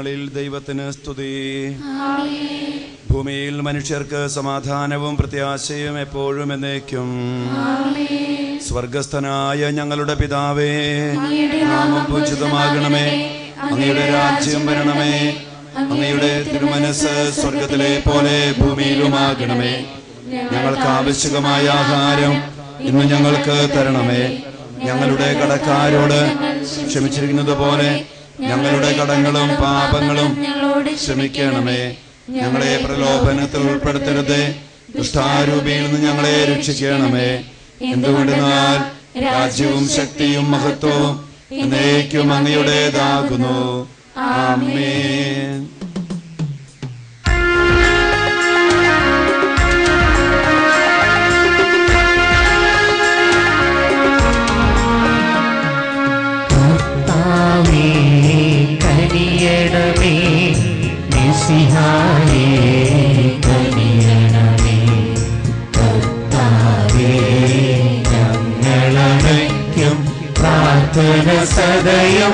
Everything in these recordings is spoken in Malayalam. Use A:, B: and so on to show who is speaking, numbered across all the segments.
A: ങ്ങളിൽ ദൈവത്തിന് സ്തുതി. ഭൂമിയിൽ മനുഷ്യർക്ക് സമാധാനവും പ്രത്യാശയും എപ്പോഴും എന്നേക്കും. സ്വർഗസ്ഥനായ ഞങ്ങളുടെ പിതാവേ നാമം പൂജിതമാകണമേ. അങ്ങയുടെ രാജ്യം വരണമേ. അങ്ങയുടെ തിരുമനസ് സ്വർഗത്തിലെ പോലെ ഭൂമിയിലുമാകണമേ. ഞങ്ങൾക്ക് ആവശ്യകമായ ആഹാരം ഇന്ന് ഞങ്ങൾക്ക് തരണമേ. ഞങ്ങളുടെ കടക്കാരോട് ക്ഷമിച്ചിരിക്കുന്നത് പോലെ ഞങ്ങളുടെ കടങ്ങളും പാപങ്ങളും ക്ഷമിക്കണമേ. ഞങ്ങളെ പ്രലോഭനത്തിൽ ഉൾപ്പെടുത്തരുത്. ദുഷ്ടാരൂപിയിൽ നിന്ന് ഞങ്ങളെ രക്ഷിക്കണമേ. എന്തുകൊണ്ടെന്നാൽ രാജ്യവും ശക്തിയും മഹത്വവും എന്നേക്കും അങ്ങയുടേതാകുന്നു. ആമേൻ.
B: സദയം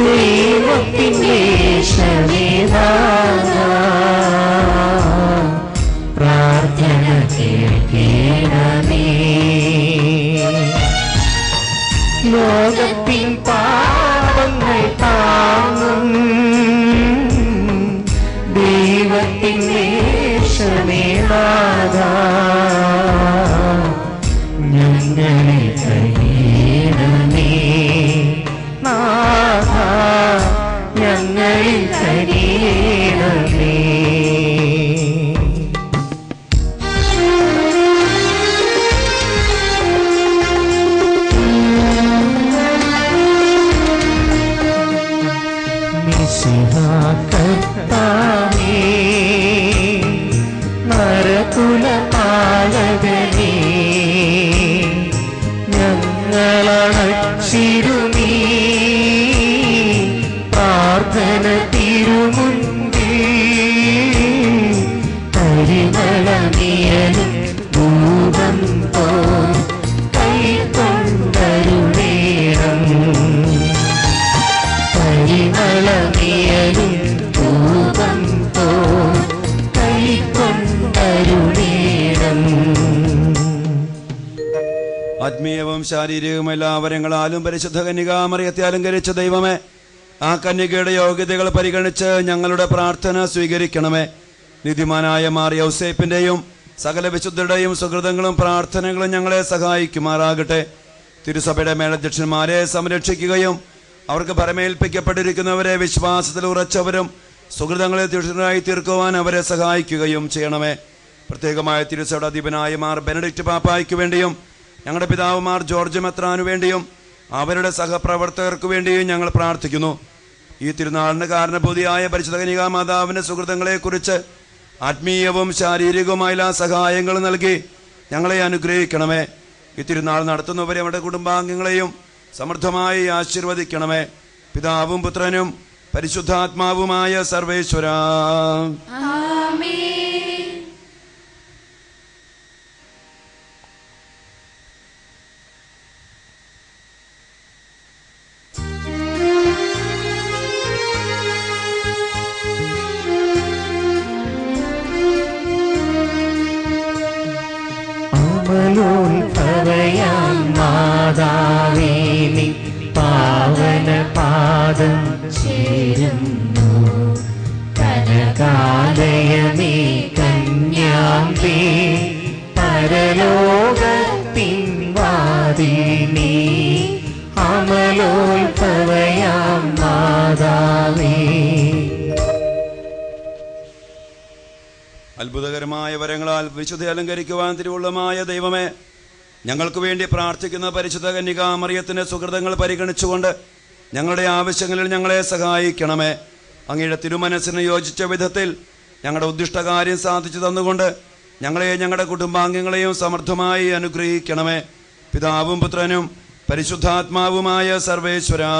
C: ദൈവത്തിൻ ദേശമേതാക പ്രാർത്ഥന കേൾക്കണമേ. ലോകത്തിൻ പാപങ്ങൾ താങ്ങും ദൈവത്തിന്റെ ദേശമേതാക ഞങ്ങളെ ഞങ്ങളണച്ചിരുമീ
A: ശാരീരികവും എല്ലാ വരങ്ങളാലും പരിശുദ്ധ കന്യകാമറിയത്തെ അലങ്കരിച്ച ദൈവമേ ആ കന്യകയുടെ യോഗ്യതകൾ പരിഗണിച്ച് ഞങ്ങളുടെ പ്രാർത്ഥന സ്വീകരിക്കണമേ. നിധിമാനായ മാർ യൗസേപ്പിന്റെയും സകല വിശുദ്ധരുടെയും സുഹൃതങ്ങളും പ്രാർത്ഥനകളും ഞങ്ങളെ സഹായിക്കുമാറാകട്ടെ. തിരുസഭയുടെ മേലധ്യക്ഷന്മാരെ സംരക്ഷിക്കുകയും അവർക്ക് പരമേൽപ്പിക്കപ്പെട്ടിരിക്കുന്നവരെ വിശ്വാസത്തിൽ ഉറച്ചവരും സുഹൃതങ്ങളെ തീർച്ചയായി തീർക്കുവാൻ അവരെ സഹായിക്കുകയും ചെയ്യണമേ. പ്രത്യേകമായ തിരുസഭയുടെ അധിപനായ മാർ ബെനഡിക്റ്റ് പാപ്പായ്ക്ക് വേണ്ടിയും ഞങ്ങളുടെ പിതാവുമാർ ജോർജ് മെത്രാനു വേണ്ടിയും അവരുടെ സഹപ്രവർത്തകർക്ക് വേണ്ടിയും ഞങ്ങൾ പ്രാർത്ഥിക്കുന്നു. ഈ തിരുനാളിന് കാരണഭൂതിയായ പരിശുദ്ധ മാതാവിന്റെ സുഹൃത്തുക്കളെക്കുറിച്ച് ആത്മീയവും ശാരീരികവുമായ സഹായങ്ങൾ നൽകി ഞങ്ങളെ അനുഗ്രഹിക്കണമേ. ഈ തിരുനാൾ നടത്തുന്നവരെ അവരുടെ കുടുംബാംഗങ്ങളെയും സമൃദ്ധമായി ആശീർവദിക്കണമേ. പിതാവും പുത്രനും പരിശുദ്ധാത്മാവുമായ സർവേശ്വര.
C: മാതാവേ പാവന പാദം ചേരുന്നു. കനകാലയമേ കന്യാമ്പേ പരലോകത്തിൻ വാദിനി അമലോത്ഭവയാം മാതാവേ.
A: അത്ഭുതകരമായ വരങ്ങളാൽ വിശുദ്ധി അലങ്കരിക്കുവാൻ തിരുവുള്ളമായ ദൈവമേ ഞങ്ങൾക്ക് വേണ്ടി പ്രാർത്ഥിക്കുന്ന പരിശുദ്ധ കന്യകാമറിയത്തിന്റെ സുഹൃതങ്ങൾ പരിഗണിച്ചുകൊണ്ട് ഞങ്ങളുടെ ആവശ്യങ്ങളിൽ ഞങ്ങളെ സഹായിക്കണമേ. അങ്ങയുടെ തിരുമനസ്സിന് യോജിച്ച വിധത്തിൽ ഞങ്ങളുടെ ഉദ്ദിഷ്ടകാര്യം സാധിച്ചു തന്നുകൊണ്ട് ഞങ്ങളെയും ഞങ്ങളുടെ കുടുംബാംഗങ്ങളെയും സമൃദ്ധമായി അനുഗ്രഹിക്കണമേ. പിതാവും പുത്രനും പരിശുദ്ധാത്മാവുമായ സർവേശ്വരാ.